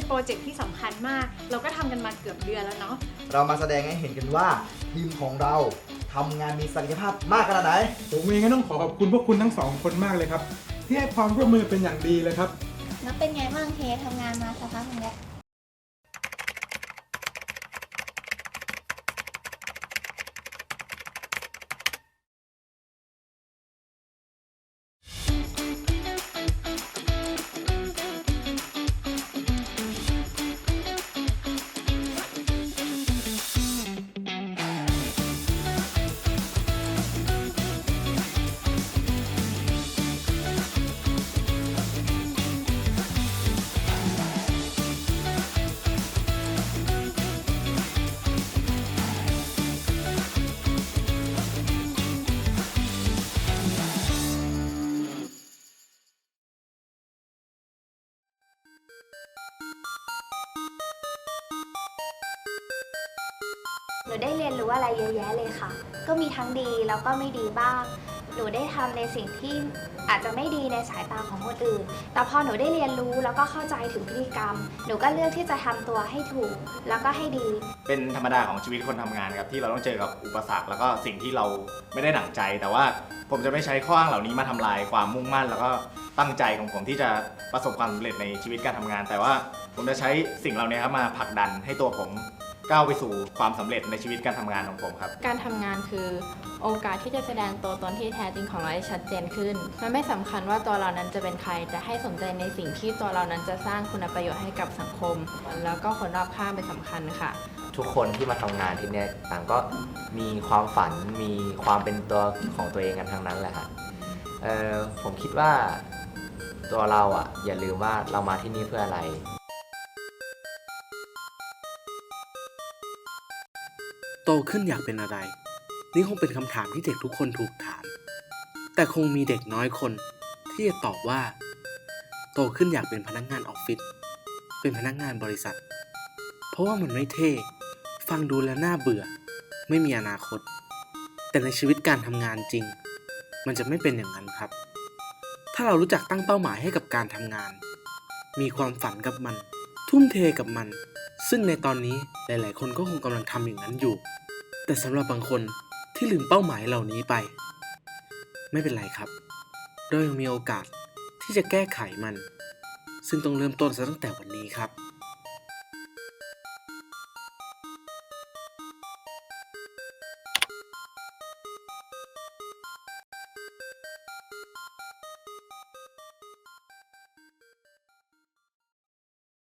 เป็นโปรเจกต์ที่สำคัญมาก เราก็ทำกันมาเกือบเดือนแล้วเนาะ เรามาแสดงให้เห็นกันว่าทีมของเราทำงานมีศักยภาพมากขนาดไหน ผมเองก็ต้องขอขอบคุณพวกคุณทั้งสองคนมากเลยครับ ที่ให้ความร่วมมือเป็นอย่างดีเลยครับ แล้วเป็นไงบ้างเคสทำงานมาสักพักหนึงแล้ว นูได้เรียนรู้อะไรเยอะแยะเลยค่ะ ก็มีทั้งดีแล้วก็ไม่ดีบ้าง หนูได้ทำในสิ่งที่อาจจะไม่ดีในสายตาของคนอื่น แต่พอหนูได้เรียนรู้แล้วก็เข้าใจถึงพฤติกรรม หนูก็เลือกที่จะทำตัวให้ถูกแล้วก็ให้ดี เป็นธรรมดาของชีวิตคนทำงานครับที่เราต้องเจอกับอุปสรรค แล้วก็สิ่งที่เราไม่ได้หนังใจ แต่ว่าผมจะไม่ใช้ข้ออ้างเหล่านี้มาทำลายความมุ่งมั่น แล้วก็ตั้งใจของผมที่จะประสบความสำเร็จในชีวิตการทำงาน แต่ว่าผมจะใช้สิ่งเหล่านี้ครับมาผลักดันให้ตัวผม ก้าวไปสู่ความสำเร็จในชีวิตการทำงานของผมครับ การทำงานคือโอกาสที่จะแสดงตัวตนที่แท้จริงของเราได้ชัดเจนขึ้น มันไม่สำคัญว่าตัวเรานั้นจะเป็นใคร แต่ให้สนใจในสิ่งที่ตัวเรานั้นจะสร้างคุณประโยชน์ให้กับสังคม แล้วก็คนรอบข้างเป็นสำคัญค่ะ ทุกคนที่มาทำงานที่เนี่ยต่างก็มีความฝันมีความเป็นตัวของตัวเองกันทั้งนั้นแหละครับเออผมคิดว่าตัวเราอะอย่าลืมว่าเรามาที่นี่เพื่ออะไร โตขึ้นอยากเป็นอะไร นี่คงเป็นคำถามที่เด็กทุกคนถูกถาม แต่คงมีเด็กน้อยคนที่จะตอบว่า โตขึ้นอยากเป็นพนักงานออฟฟิศเป็นพนักงานบริษัท เพราะว่ามันไม่เท่ฟังดูแล้วน่าเบื่อ ไม่มีอนาคต แต่ในชีวิตการทำงานจริง มันจะไม่เป็นอย่างนั้นครับ ถ้าเรารู้จักตั้งเป้าหมายให้กับการทำงาน มีความฝันกับมัน ทุ่มเทกับมัน ซึ่งในตอนนี้หลาย ๆ คนก็คงกำลังทำอย่างนั้นอยู่ แต่สำหรับบางคนที่ลืมเป้าหมายเหล่านี้ไป ไม่เป็นไรครับ เรายังมีโอกาสที่จะแก้ไขมัน ซึ่งต้องเริ่มต้นซะตั้งแต่วันนี้ครับ